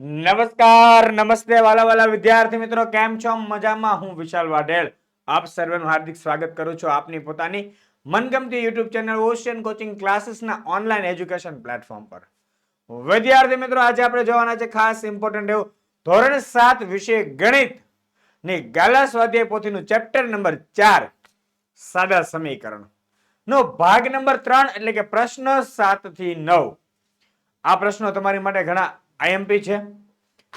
નમસ્કાર, નમસ્તે વાલા વાલા વિદ્યાર્થી મિત્રો, કેમ છો? મજામાં હું વિશાલ વાઢેલ. આપ સર્વેનું હાર્દિક સ્વાગત કરું છું આપની પોતાની મનગમતી યુટ્યુબ ચેનલ ઓશિયન કોચિંગ ક્લાસીસના ઓનલાઈન એજ્યુકેશન પ્લેટફોર્મ પર. વિદ્યાર્થી મિત્રો, આજે આપણે જોવાના છે ખાસ ઇમ્પોર્ટન્ટ એવું ધોરણ સાત વિષય ગણિત. ની ગાલા સ્વાધ્યાય પોથીનું ચેપ્ટર નંબર ચાર, સાદા સમીકરણ. નો ભાગ નંબર ત્રણ, એટલે કે પ્રશ્ન સાતથી નવ. આ પ્રશ્નો તમારી માટે ઘણા આઈએમપી છે.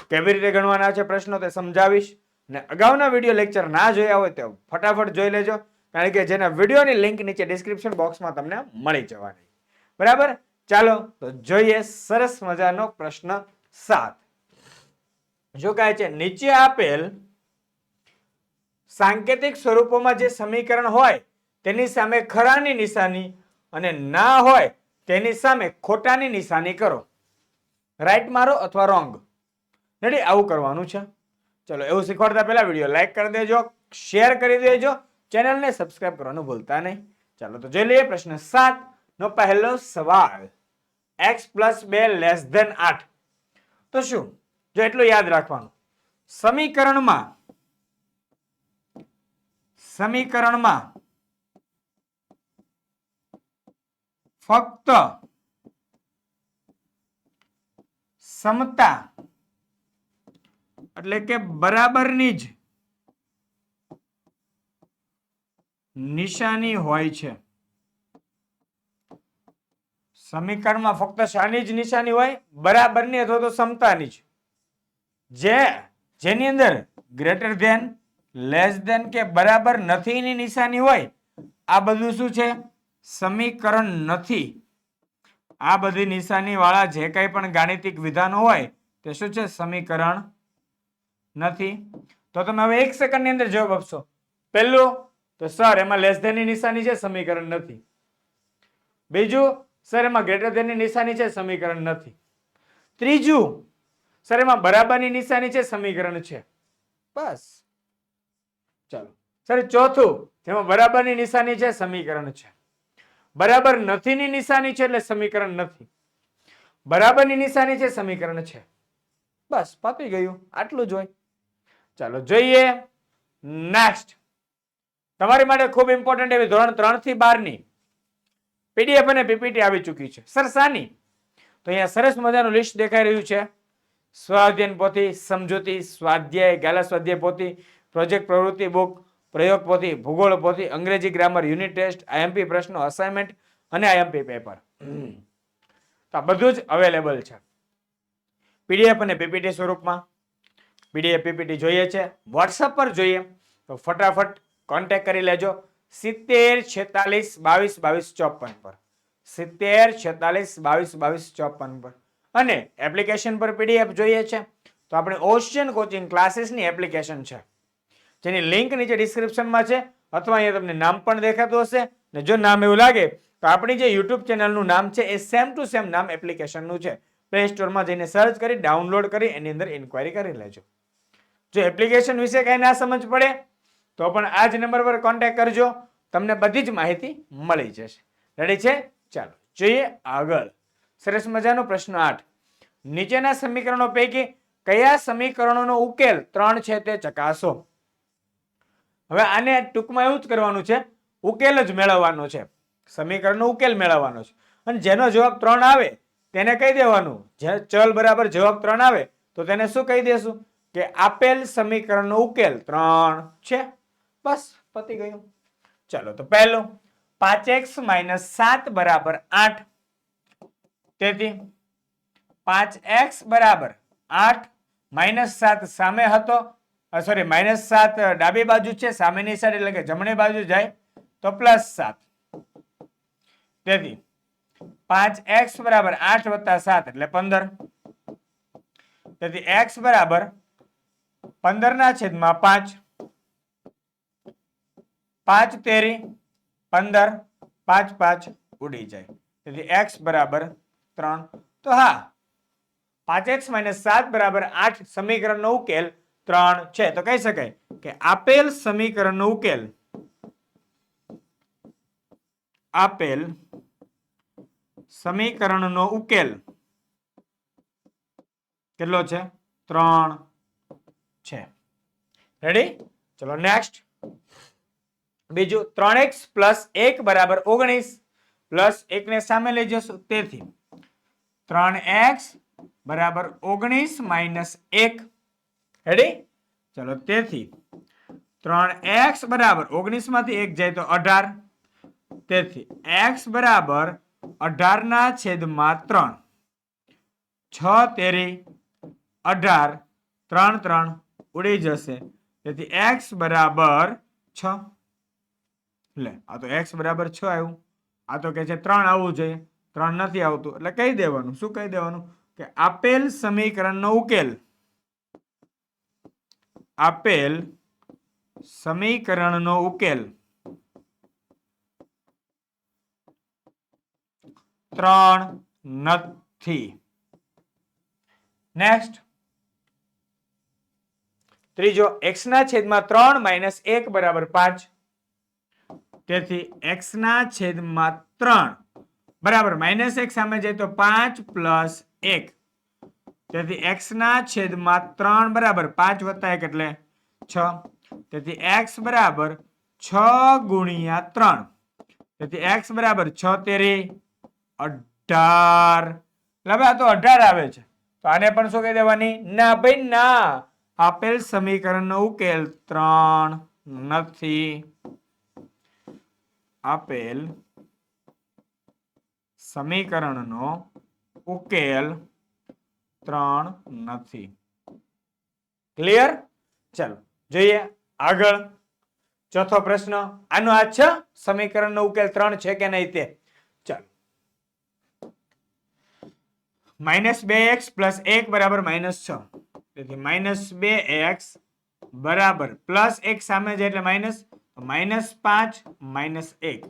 કેવી રીતે ગણવાના છે પ્રશ્નો તે સમજાવીશ. ને અગાઉના વીડિયો લેક્ચર ના જોયા હોય તો ફટાફટ જોઈ લેજો. કારણ કે જેના વિડીયોની લિંક નીચે ડિસ્ક્રિપ્શન બોક્સમાં તમને મળી જવાની. બરાબર? ચાલો, તો જોઈએ સરસ મજાનો પ્રશ્ન સાત. જો કહે છે, નીચે આપેલ સાંકેતિક સ્વરૂપોમાં જે સમીકરણ હોય, તેની સામે ખરાની નિશાની અને ના હોય, તેની સામે ખોટાની નિશાની કરો. રાઈટ મારો અથવા રોંગ રેડી આવું કરવાનું છે. ચલો, એવું શીખવાડતા પહેલાં વીડિયો લાઈક કરી દેજો શેર કરી દેજો ચેનલને સબસ્ક્રાઇબ કરવાનું ભૂલતા નહીં. ચાલો, તો જોઈ લઈએ પ્રશ્ન સાત, નો પહેલો સવાલ. એક્સ પ્લસ બે લેસ ધેન આઠ. તો શું? જો એટલું યાદ રાખવાનું. સમીકરણમાં સમીકરણમાં ફક્ત સમતા એટલે કે બરાબરની જ નિશાની હોય છે. સમીકરણમાં ફક્ત શાની જ નિશાની હોય, બરાબરની અથવા તો સમતાની જ. જે, જેની અંદર ગ્રેટર ધેન, લેસ ધેન કે બરાબર નથીની નિશાની હોય, આ બધું શું છે? સમીકરણ નથી. આ બધી નિશાની વાળા જે કંઈ પણ ગાણિતિક વિધાનો હોય, તે શું છે? સમીકરણ નથી. તો તમે હવે એક સેકન્ડની અંદર જવાબ આપશો. પહેલું, તો સર, એમાં લેસ ધેનની નિશાની છે, સમીકરણ નથી. બીજું, સર, એમાં ગ્રેટર ધેનની નિશાની છે, સમીકરણ નથી. ત્રીજું, સર, એમાં બરાબરની નિશાની છે, સમીકરણ છે. બસ. ચાલો. સર, ચોથું જેમાં બરાબરની નિશાની છે, સમીકરણ છે. બરાબર નથીની નિશાની છે એટલે સમીકરણ નથી. બરાબરની નિશાની છે, સમીકરણ છે. બસ પાપી ગયું. આટલું જ હોય. ચાલો જોઈએ. નેક્સ્ટ તમારી માટે ખૂબ ઇમ્પોર્ટન્ટ એવી ધોરણ ત્રણથી બારની પીડીએફ અને પીપીટી આવી ચૂકી છે. સર સાની તો અહીંયા સરસ મજાનું લિસ્ટ દેખાઈ રહ્યું છે. સ્વાધ્યન પોથી, સમજૂતી, સ્વાધ્યાય, ગાલા સ્વાધ્યાય પોથી પ્રોજેક્ટ પ્રવૃત્તિ બુક પ્રયોગ પોથી ભૂગોળ પોથી અંગ્રેજી ગ્રામર યુનિટ ટેસ્ટ આઈએમપી પ્રશ્નો અસાઇનમેન્ટ અને આઈએમપી પેપર તો આ બધું જ અવેલેબલ છે. પીડીએફ અને પીપીટી સ્વરૂપમાં પીડીએફ પીપીટી જોઈએ છે. વોટ્સઅપ પર જોઈએ, તો ફટાફટ કોન્ટેક્ટ કરી લેજો. સિત્તેર છેતાલીસ બાવીસ બાવીસ ચોપન પર. સિત્તેર છેતાલીસ બાવીસ બાવીસ ચોપન પર. અને એપ્લિકેશન પર પીડીએફ જોઈએ છે. તો આપણે ઓશિયન કોચિંગ ક્લાસીસની એપ્લિકેશન છે. જેની લિંક નીચે ડિસ્ક્રિપ્શનમાં છે, અથવા અહીંયા તમને નામ પણ દેખાતું હશે. ને જો નામ એવું લાગે, તો આપણી જે યુટ્યુબ ચેનલનું નામ છે, એ સેમ ટુ સેમ નામ એપ્લિકેશનનું છે. પ્લે સ્ટોરમાં જઈને સર્ચ કરી ડાઉનલોડ કરી, એની અંદર ઇન્ક્વાયરી કરી લેજો. જો એપ્લિકેશન વિશે કંઈ ના સમજ પડે, તો પણ આ જ નંબર પર કોન્ટેક્ટ કરજો. તમને બધી જ માહિતી મળી જશે. રેડી છે? ચાલો, જોઈએ આગળ. સરસ મજાનો પ્રશ્ન આઠ. નીચેના સમીકરણો પૈકી કયા સમીકરણોનો ઉકેલ ત્રણ છે તે ચકાસો. હવે આને ટૂંકમાં એવું જ કરવાનું છે, ઉકેલ જ મેળવવાનો છે. સમીકરણનો ઉકેલ મેળવવાનો છે. અને જેનો જવાબ ત્રણ આવે, તેને કહી દેવાનું. જે ચલ બરાબર જવાબ ત્રણ આવે, તો તેને શું કહી દેશું? કે આપેલ સમીકરણનો ઉકેલ ત્રણ છે. બસ, પતી ગયું. ચાલો, તો પહેલું, પાંચ એક્સ માઇનસ સાત બરાબર આઠ. તેથી, પાંચ એક્સ બરાબર આઠ માઇનસ સાત સામે હતો. સોરી માઇનસ સાત ડાબી બાજુ છે, સામેની સાઈડ એટલે કે જમણી બાજુ જાય, તો પ્લસ સાત. તેથી, પાંચ એક્સ બરાબર આઠ વત્તા સાત એટલે પંદર. તેથી એક્સ બરાબર પંદર ના છેદમાં પાંચ. પાંચ તેરી, પંદર, પાંચ પાંચ ઉડી જાય. તેથી એક્સ બરાબર ત્રણ. તો હા, પાંચ એક્સ માઇનસ સાત બરાબર આઠ સમીકરણનો ઉકેલ ત્રણ છે. તો કહી શકાય કે આપેલ સમીકરણનો ઉકેલ, આપેલ સમીકરણનો ઉકેલ કેટલો છે? ત્રણ છે. રેડી ચલો નેક્સ્ટ બીજું, ત્રણ એક્સ પ્લસ એક બરાબર ઓગણીસ પ્લસ એકને સામે લઈ જશો. તેથી ત્રણ એક્સ બરાબર ઓગણીસ માઇનસ એક રેડી ચલો તેથી ત્રણ એક્સ બરાબર ઓગણીસમાંથી એક જાય તો અઢાર. તેથી એક્સ બરાબર અઢાર ના છેદમાં ત્રણ. છ તેરી અઢાર, ત્રણ ત્રણ ઉડી જશે. તેથી એક્સ બરાબર છ. લે, આ તો એક્સ બરાબર છ આવ્યું. આ તો કે છે ત્રણ આવવું જોઈએ. ત્રણ નથી આવતું. એટલે કહી દેવાનું. શું કહી દેવાનું? કે આપેલ સમીકરણનો ઉકેલ. આપેલ સમીકરણનો ઉકેલ. ત્રણ નથી. નેક્સ્ટ ત્રીજો એક્સ ના છેદમાં ત્રણ માઇનસ એક બરાબર પાંચ. તેથી એક્સ ના છેદમાં ત્રણ. બરાબર, માઇનસ એક સામે જાય તો પાંચ પ્લસ એક. તેથી x ના છેદમાં ત્રણ બરાબર પાંચ વત્તા એક એટલે છ. તેથી x બરાબર છ ગુણ્યા ત્રણ. તેથી x બરાબર છ તેરી અઢાર. એટલે તો અઢાર આવે છે. તો આને પણ શું કહી દેવાની? ના ભાઈ, ના. આપેલ સમીકરણનો ઉકેલ ત્રણ નથી. આપેલ સમીકરણનો ઉકેલ ત્રણ નથી. ક્લિયર ચાલો, જોઈએ આગળ. ચોથો પ્રશ્ન, આનો આ છે સમીકરણનો ઉકેલ ત્રણ છે કે નહીં તે? ચાલો. માઇનસ બે એક્સ પ્લસ એક બરાબર માઇનસ છ. તેથી માઇનસ બે એક્સ બરાબર પ્લસ એક સામે છે એટલે માઇનસ માઇનસ પાંચ, માઇનસ એક.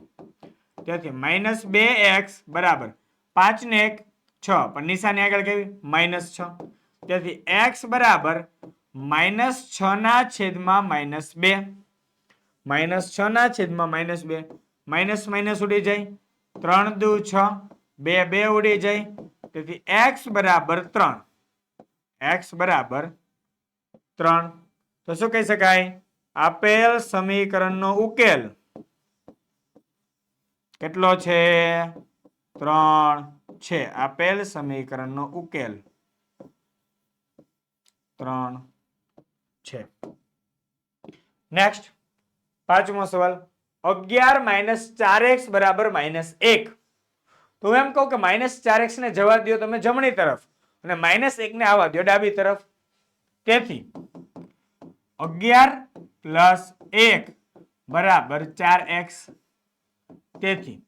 તેથી માઇનસ બે એક્સ બરાબર પાંચ ને એક છ. પણ નિશાની આગળ કેવી? માઇનસ છ. તેથી એક્સ બરાબર માઇનસ છ ના છેદમાં માઇનસ બે. માઇનસ છ ના છેદમાં માઇનસ બે. માઇનસ માઇનસ ઉડી જાય. ત્રણ દુ છ. બે બે ઉડી જાય. તેથી એક્સ બરાબર ત્રણ. એક્સ બરાબર ત્રણ. તો શું કહી શકાય? આપેલ સમીકરણનો ઉકેલ કેટલો છે? ત્રણ. છે. આપેલ સમીકરણનો ઉકેલ ત્રણ છે. નેક્સ્ટ પાંચમો સવાલ. અગિયાર માઇનસ ચાર એક્સ બરાબર માઇનસ એક. તો હું એમ કહું કે માઇનસ ચાર એક્સ ને જવા દો તમે જમણી તરફ અને માઇનસ એક ને આવવા દો ડાબી તરફ. તેથી, અગિયાર પ્લસ એક બરાબર ચાર એક્સ. તેથી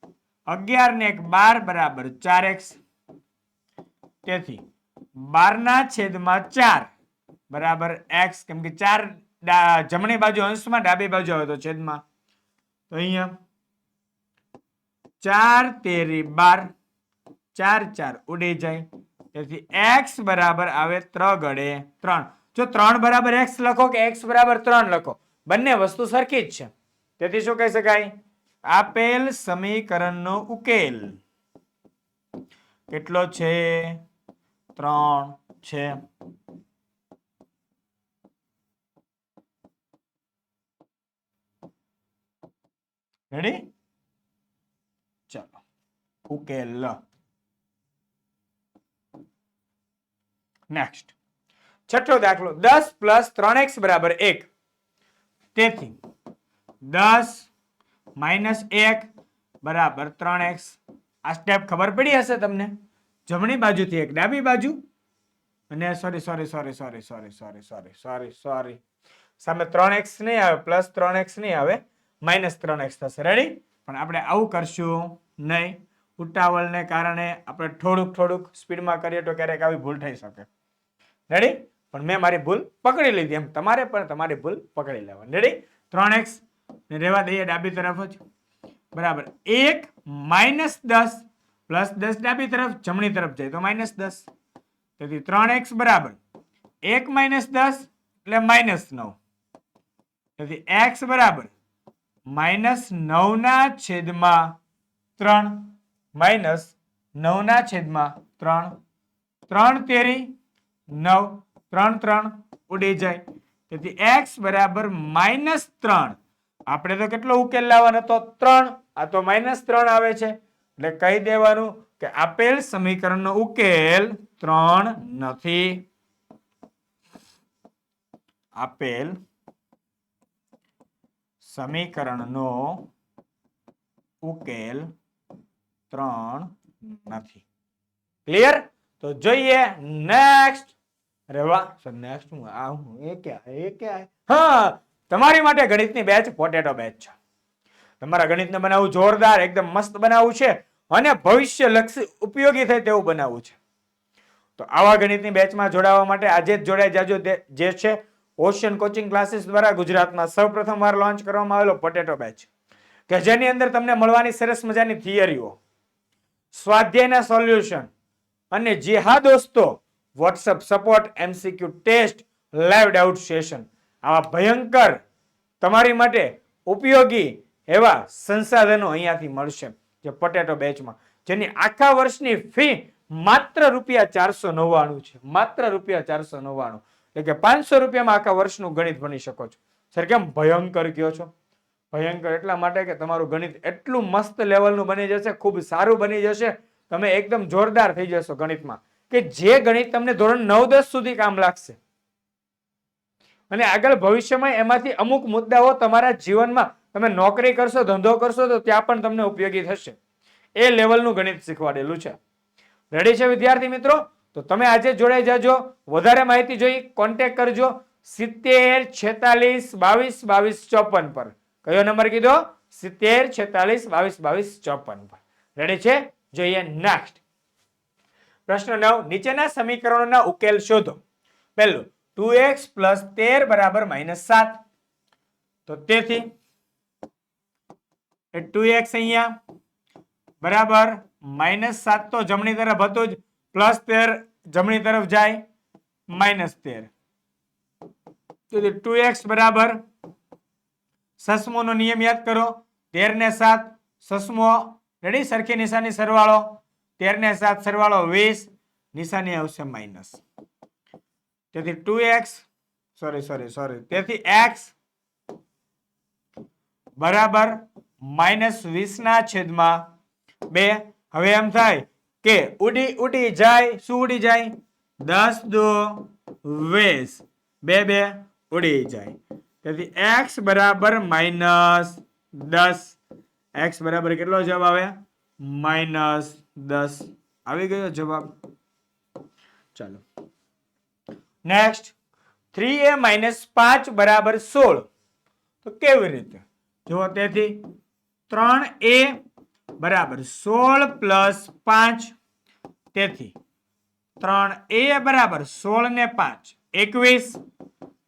અગિયાર ને એક બાર બરાબર ચાર એક્સ. તેથી બાર ના છેદમાં ચાર બરાબર એક્સ, કેમ કે ચાર જમણી બાજુ અંશમાં, ડાબી બાજુ આવે તો છેદમાં. તો અહીંયા ચાર તેરી બાર, ચાર ચાર ઉડી જાય. તેથી એક્સ બરાબર આવે ત્રગડે ત્રણ. જો ત્રણ બરાબર એક્સ લખો કે એક્સ બરાબર ત્રણ લખો, બંને વસ્તુ સરખી જ છે. તેથી શું કહી શકાય? આપેલ સમીકરણનો ઉકેલ. કેટલો છે? ત્રણ છે. રેડી ચાલો. ઉકેલ. નેક્સ્ટ છઠ્ઠો દાખલો. દસ પ્લસ ત્રણ એક્સ બરાબર એક. તેથી, દસ માઇનસ એક બરાબર ત્રણ એક્સ. આ સ્ટેપ ખબર પડી હશે તમને? જમણી બાજુથી એક, ડાબી બાજુ. અને sorry sorry sorry sorry sorry sorry sorry sorry sorry સામે ત્રણ એક્સ નહીં આવે પ્લસ ત્રણ એક્સ નહીં આવે, માઇનસ ત્રણ એક્સ થશે. રેડી પણ આપણે આવું કરશું નહીં. ઉતાવળને કારણે આપણે થોડુંક થોડુંક સ્પીડમાં કરીએ તો ક્યારેક આવી ભૂલ થઈ શકે. રેડી પણ મેં મારી ભૂલ પકડી લીધી એમ. તમારે પણ તમારી ભૂલ પકડી લેવાની. રેડી ત્રણ એક્સ રહેવા દઈએ ડાબી તરફ જ. બરાબર. એક માઇનસ દસ પ્લસ દસ ડાબી તરફ, જમણી તરફ જાય તો માઇનસ દસ. તેથી ત્રણ એક્સ બરાબર. એક માઇનસ દસ એટલે માઇનસ નવ. તેથી એક્સ બરાબર. માઇનસ નવના છેદમાં ત્રણ. માઇનસ નવના છેદમાં ત્રણ. ત્રણ તેરી નવ. ત્રણ ત્રણ ઉડી જાય. તેથી એક્સ બરાબર માઇનસ ત્રણ. આપણે તો કેટલો ઉકેલ લાવવાનો? તો ત્રણ, આ તો માઇનસ ત્રણ આવે છે. એટલે કહી દેવાનું કે આપેલ સમીકરણનો ઉકેલ ત્રણ નથી. આપેલ સમીકરણનો ઉકેલ ત્રણ નથી. ક્લિયર તો જોઈએ નેક્સ્ટ રેવા સર નેક્સ્ટ હું આ હું એ ક્યાં એ ક્યાં? હા તમારી માટે ગણિતની બેચ પોટેટો બેચ છે. તમારા ગણિતને બનાવવું જોરદાર, એકદમ મસ્ત બનાવવું છે અને ભવિષ્યલક્ષી ઉપયોગી થાય તેવું બનાવવું છે. તો આવા ગણિતની બેચમાં જોડાવા માટે આજે જ જોડાઈ જાજો જે છે ઓશિયન કોચિંગ ક્લાસીસ દ્વારા ગુજરાતમાં સૌપ્રથમ વાર લોન્ચ કરવામાં આવેલો પોટેટો બેચ કે જેની અંદર તમને મળવાની સરસ મજાની થિયરીઓ સ્વાધ્યાયના સોલ્યુશન અને જે હા દોસ્તો WhatsApp support MCQ test live doubt session આવા ભયંકર તમારી માટે ઉપયોગી એવા સંસાધનો અહીંયાથી મળશે, જે પોટેટો બેચમાં જેની આખા વર્ષની ફી માત્ર રૂપિયા ચારસો નવ્વાણું છે, માત્ર રૂપિયા ચારસો નવ્વાણું. એટલે કે પાંચસો રૂપિયામાં આખા વર્ષનું ગણિત ભણી શકો છો. સર, કેમ ભયંકર કયો છો? ભયંકર એટલા માટે કે તમારું ગણિત એટલું મસ્ત લેવલનું બની જશે, ખૂબ સારું બની જશે, તમે એકદમ જોરદાર થઈ જશો ગણિતમાં. કે જે ગણિત તમને ધોરણ નવ દસ સુધી કામ લાગશે અને આગળ ભવિષ્યમાં એમાંથી અમુક મુદ્દાઓ તમારા જીવનમાં તમે નોકરી કરશો, ધંધો કરશો, તો ત્યાં પણ તમને ઉપયોગી થશે. એ લેવલનું ગણિત શીખવાડેલું છે. રેડી છે વિદ્યાર્થી મિત્રો? તો તમે આજે જોડાઈ જાજો. વધારે માહિતી જોઈ કોન્ટેક્ટ કરજો. સિત્તેર છેતાલીસ બાવીસ બાવીસ ચોપન પર. કયો નંબર કીધો? સિત્તેર છેતાલીસ બાવીસ બાવીસ ચોપન પર. રેડી છે? જોઈએ નેક્સ્ટ પ્રશ્ન નવ, નીચેના સમીકરણોના ઉકેલ શોધો. પહેલું ટુ એક્સ પ્લસ તેર બરાબર માઇનસ સાત તો તેથી ટુ એક્સ અહીંયા બરાબર માઇનસ સાત તો જમણી તરફ હતું જ, પ્લસ તેર જમણી તરફ જાય, માઇનસ તેર. તો ટુ એક્સ બરાબર, સસમોનો નિયમ યાદ કરો, તેર ને સાત, સસમો, રેડી? સરખી નિશાની સરવાળો, તેર ને સાત સરવાળો વીસ, નિશાની આવશે માઇનસ. તેથી two x sorry sorry sorry તેથી એક્સ બરાબર માઇનસ વીસ ના છેદમાં બે. હવે એમ થાય કે ઉડી ઉડી જાય, શું ઉડી જાય? દસ દો વીસ. બે બે, ઉડી જાય. તેથી એક્સ બરાબર માઇનસ દસ. એક્સ બરાબર કેટલો જવાબ આવે? માઇનસ દસ. આવી ગયો જવાબ. ચાલો. નેક્સ્ટ થ્રી એ માઇનસ પાંચ બરાબર સોળ. તો કેવી રીતે? જુઓ તેથી, ત્રણ એ બરાબર સોળ પ્લસ પાંચ. તેથી, ત્રણ એ બરાબર સોળ ને પાંચ, એકવીસ.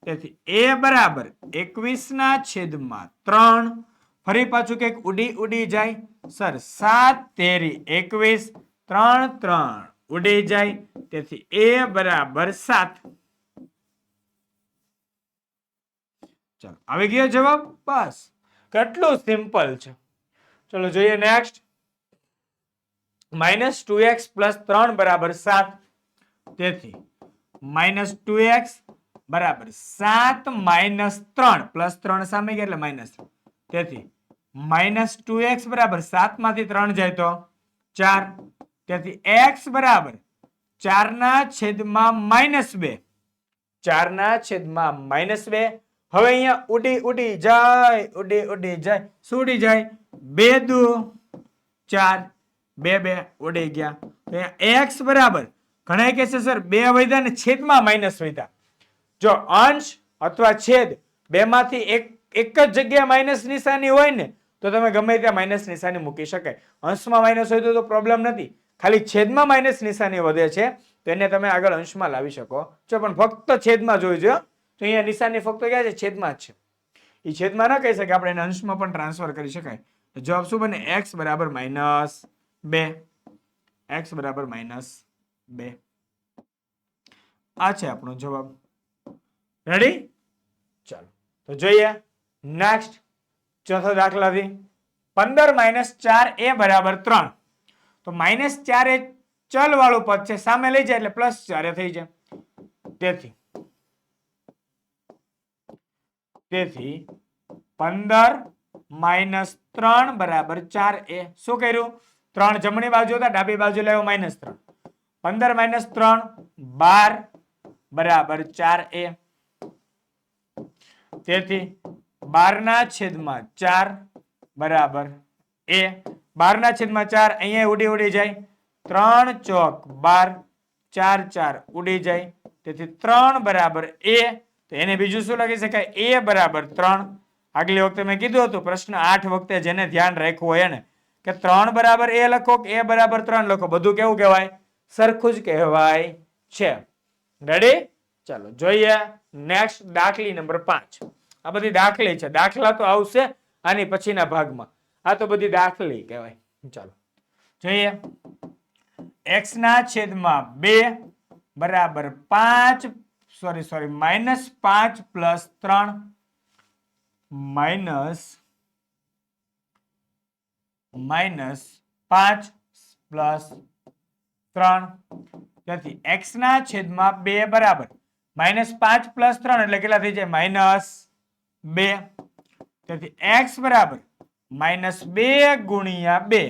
તેથી એ બરાબર એકવીસ ના છેદમાં ત્રણ. ફરી પાછું કંઈક ઉડી ઉડી જાય. સર, સાત, તેરી, એકવીસ, ત્રણ ત્રણ. ઉડી જાય. તેથી એ બરાબર સાત. ચાલો, આવી ગયો જવાબ? બસ. કેટલું સિમ્પલ છે. ચલો જોઈએ next minus two x plus ત્રણ બરાબર સાત. તેથી માઇનસ ટુ એક્સ બરાબર સાત માઇનસ ત્રણ. પ્લસ ત્રણ સામે ગયા એટલે માઇનસ તેથી માઇનસ ટુ એક્સ બરાબર સાતમાંથી ત્રણ જાય તો ચાર. તેથી એક્સ બરાબર ચારના છેદમાં માઇનસ બે. ચારના છેદમાં માઇનસ બે. હવે અહીંયા ઉડી ઉડી જાય, ઉડી ઉડી જાય. ઉડી જાય? બે દુ, ચાર, બે બે, ઉડી ગયા. તો અહીંયા એક્સ બરાબર. ઘણા કહે છે, સર, બે વધ્યા ને છેદમાં માઇનસ વધ્યા. જો અંશ અથવા છેદ બેમાંથી એક એક જ જગ્યાએ માઇનસ નિશાની હોય ને, તો તમે ગમે ત્યાં માઇનસ નિશાની મૂકી શકાય. અંશમાં માઇનસ હોય તો તો પ્રોબ્લેમ નથી. ખાલી છેદમાં માઇનસ નિશાની વધે છે, તો એને તમે આગળ અંશમાં લાવી શકો. છો પણ ફક્ત છેદમાં જોઈજો તો અહીંયા નિશાની ફક્ત ક્યાં છે? છેદમાં જ છે. એ છેદમાં ન કહી શકે, આપણે એને અંશમાં પણ ટ્રાન્સફર કરી શકાય. તો જવાબ શું બને? એક્સ બરાબર માઇનસ બે. એક્સ બરાબર માઇનસ બે. આ છે આપણો જવાબ. રેડી ચાલો. તો જોઈએ. નેક્સ્ટ ચોથો દાખલાથી. પંદર માઇનસ ચાર એ બરાબર ત્રણ. તો માઇનસ ચાર એ ચલ વાળું પદ છે. સામે લઈ જાય એટલે પ્લસ ચાર થઈ જાય. તેથી. તેથી પંદર માઇનસ ત્રણ બરાબર ચાર એ શું કર્યું? ત્રણ જમણી બાજુ હતા, ડાબી બાજુ લેવો માઇનસ ત્રણ. પંદર માઇનસ ત્રણ, બાર બરાબર ચાર એ. તેથી બારના છેદમાં ચાર બરાબર એ. બારના છેદમાં ચાર અહીંયા ઉડી ઉડી જાય. ત્રણ ચોક બાર, ચાર ચાર ઉડી જાય. તેથી ત્રણ બરાબર એ તો એને બીજું શું લખી શકાય એ બરાબર ત્રણ? આગલી વખતે મેં કીધું હતું, પ્રશ્ન આઠ વખતે જેને ધ્યાન રાખવું હોય એને, કે ત્રણ બરાબર એ લખો કે એ બરાબર ત્રણ લખો? બધું કેવું કહેવાય? સરખું જ કહેવાય છે. રેડી ચાલો, જોઈએ નેક્સ્ટ દાખલી નંબર પાંચ. આ બધી દાખલી છે. દાખલા તો આવશે આની પછીના ભાગમાં. આ તો બધી દાખલી કહેવાય. ચાલો, જોઈએ. એક્સ ના છેદમાં બે બરાબર પાંચ સોરી સોરી માઇનસ પાંચ પ્લસ ત્રણ માઇનસ માઇનસ પાંચ પ્લસ ત્રણ તેથી x ના છેદમાં બે બરાબર. માઇનસ પાંચ પ્લસ ત્રણ એટલે કેટલા થઈ જાય? માઇનસ બે. તેથી x બરાબર. માઇનસ બે ગુણ્યા બે.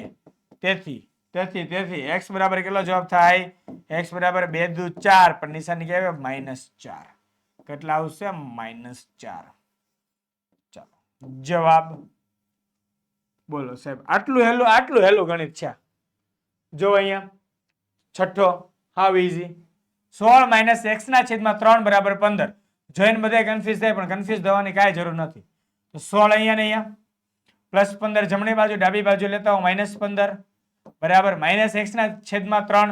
તેથી તેથી તેથી x બરાબર કેટલો જવાબ થાય? X બરાબર બે દુ ચાર, પણ નિશાની કહેવાય માઇનસ ચાર. કેટલા આવશે? માઇનસ ચાર. ચાલો, જવાબ. બોલો સાહેબ, આટલું હેલું આટલું હેલું ગણિત છે. જો અહીંયા, છઠ્ઠો, હાવ ઇઝી સોળ માઇનસ એક્સ ના છેદમાં ત્રણ બરાબર પંદર. જોઈને બધા કન્ફ્યુઝ થાય, પણ કન્ફ્યુઝ થવાની કાંઈ જરૂર નથી. તો સોળ અહીંયા ને અહીંયા. પ્લસ પંદર જમણી બાજુ, ડાબી બાજુ લેતા હું માઇનસ પંદર. બરાબર માઇનસ એક્સ ના છેદમાં ત્રણ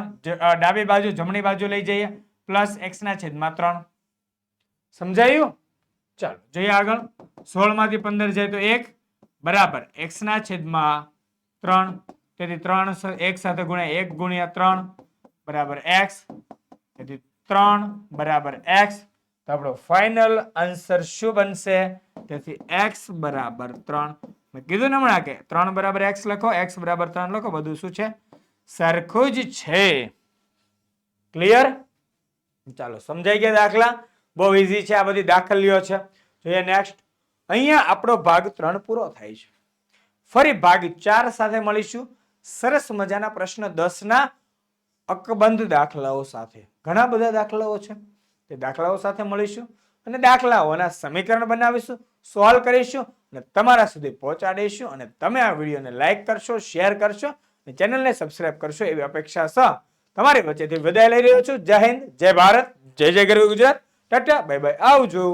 ડાબી બાજુ જમણી બાજુ લઈ જઈએ, પ્લસ એક્સ ના છેદમાં ત્રણ. સમજાયું? ચાલો, જોઈએ આગળ. સોળમાંથી પંદર જાય તો એક. બરાબર એક્સ ના છેદમાં ત્રણ. તેથી ત્રણ એક સાથે ગુણ્યા એક ગુણ્યા ત્રણ. બરાબર એક્સ તેથી ત્રણ, બરાબર એક્સ તો આપણો ફાઇનલ આન્સર શું બનશે? તેથી એક્સ બરાબર ત્રણ. મેં કીધું ને હમણાં કે ત્રણ બરાબર એક્સ લખો એક્સ બરાબર ત્રણ લખો, બધું શું છે? સરખું જ છે. ક્લિયર ચાલો, સમજાઈ ગયા દાખલા? બહુ ઇઝી છે, આ બધી દાખલીઓ છે. જોઈએ નેક્સ્ટ અહીંયા આપણો ભાગ ત્રણ પૂરો થાય છે. ફરી ભાગ ચાર સાથે મળીશું. સરસ મજાના પ્રશ્ન દસ ના અકબંધ દાખલાઓ સાથે. ઘણા બધા દાખલાઓ છે. તે દાખલાઓ સાથે મળીશું અને દાખલાઓના સમીકરણ બનાવીશું. સોલ્વ કરીશું અને તમારા સુધી પહોંચાડીશું અને તમે આ વિડીયોને લાઈક કરશો શેર કરશો અને ચેનલને સબસ્ક્રાઇબ કરશો એવી અપેક્ષા સહ તમારી વચ્ચેથી વિદાય લઈ રહ્યો છું. જય હિન્દ, જય ભારત, જય જય ગરવી ગુજરાત. ટાટા બાય બાય આવજો.